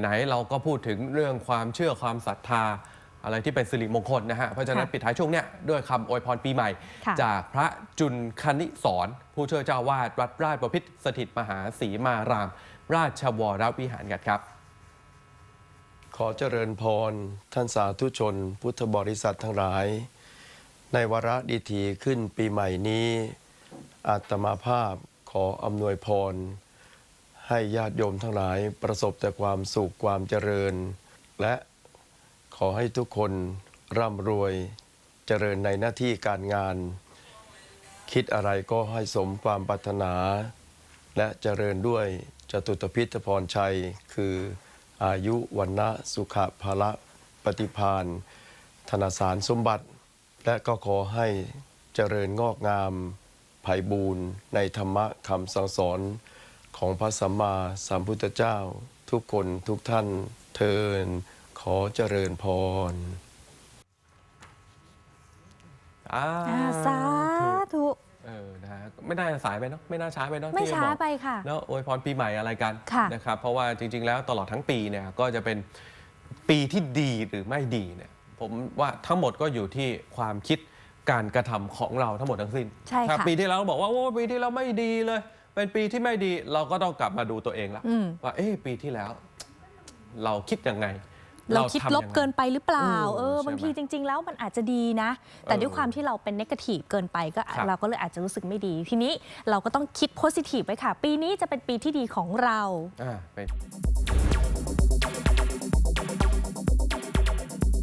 ไหนๆเราก็พูดถึงเรื่องความเชื่อความศรัทธา อะไรที่เป็นสิริมงคลนะฮะ เพราะฉะนั้นค่ะปิดท้ายช่วงเนี้ยด้วยคำอวยพรปีใหม่ ค่ะ จากพระจุลคณิสรผู้ช่วยเจ้าวาดวัดราชบพิตรสถิตมหาศรีมาราม ราชวรวิหารกันครับ ขอเจริญพร ท่านสาธุชน พุทธบริษัททั้งหลาย ในวาระดีทีขึ้นปีใหม่นี้ อาตมาภาพขออำนวยพร ให้ญาติโยมทั้งหลายประสบแต่ความสุขความเจริญ และขอให้ทุกคนร่ำรวยเจริญในหน้าที่การงาน คิดอะไรก็ให้สมความปรารถนา และเจริญด้วยจตุตพิธพรชัย คืออายุวันนะสุขภาละปฏิพานธนสารสมบัติ และก็ขอให้เจริญงอกงามไผ่บูรณ์ในธรรมะคำสั่งสอน ของพระสัมมาสัมพุทธเจ้า ทุกคนทุกท่านเทินขอเจริญพรอ่าอ่าสาธุ เออนะฮะไม่น่าสายไปเนาะไม่น่าช้าไปเนาะไม่ที่จะช้าบอกไปค่ะแล้วอวยพรปีใหม่อะไรกันค่ะ นะครับเพราะว่าจริง ๆ แล้วตลอดทั้งปีเนี่ยก็จะเป็นปีที่ดีหรือไม่ดีเนี่ยผมว่าทั้งหมดก็อยู่ที่ความคิดการกระทำของเราทั้งหมดทั้งสิ้น ใช่ถ้าค่ะ ปีที่แล้วบอกว่าโอ้ปีที่แล้วไม่ดีเลย เป็นปีที่ไม่ดีเราก็ต้องกลับมาดูตัวเองละอืม ว่าเอ๊ะปีที่แล้ว เราคิดยังไงเราคิดทำลยังบไงเกินไปหรือเปล่า เอเอออใช่ไหมบางทีจริง ๆ แล้วมันอาจจะดีนะ แต่เออด้วยความที่เราเป็นนกาทีฟเกินไปก็ครับเราก็เลยอาจจะรู้สึกไม่ดี ทีนี้เราก็ต้องคิดโพสิทีฟไว้ค่ะ ปีนี้จะเป็นปีที่ดีของเรา อ่าเป็น